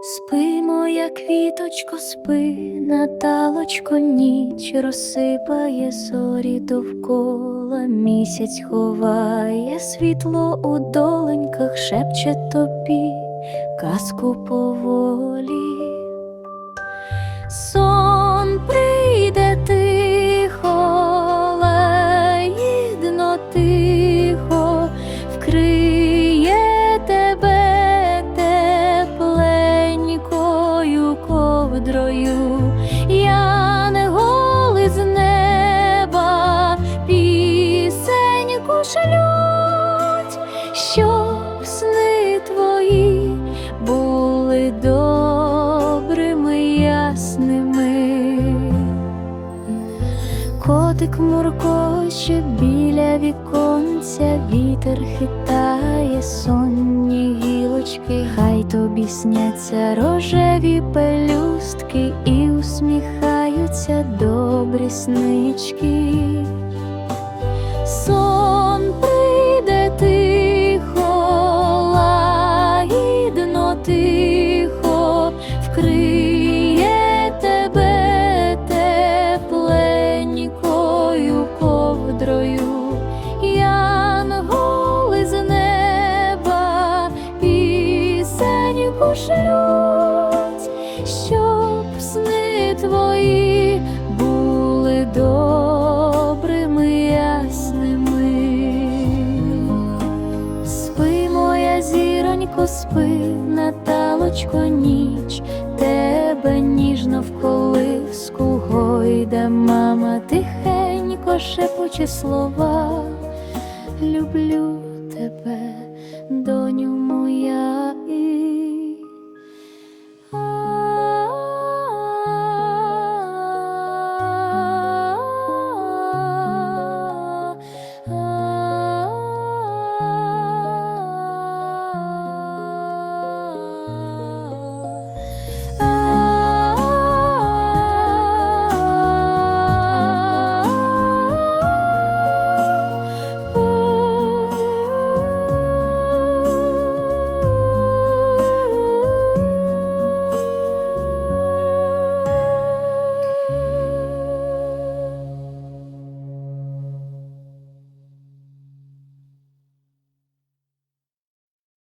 Спи, моя квіточко, спи, Наталочко, ніч розсипає зорі довкола, місяць ховає світло у доленьках, шепче тобі казку поволі. Сон прийде щоб сни твої були добрими, ясними. Котик муркоче біля віконця, вітер хитає сонні гілочки, хай тобі сняться рожеві пелюстки і усміхаються добрі снички. Щоб сни твої були ясними. Спи, моя зіронько, спи, Наталочко, ніч, тебе ніжно в колиску гойда, мама тихенько шепоче слова. Люблю тебе,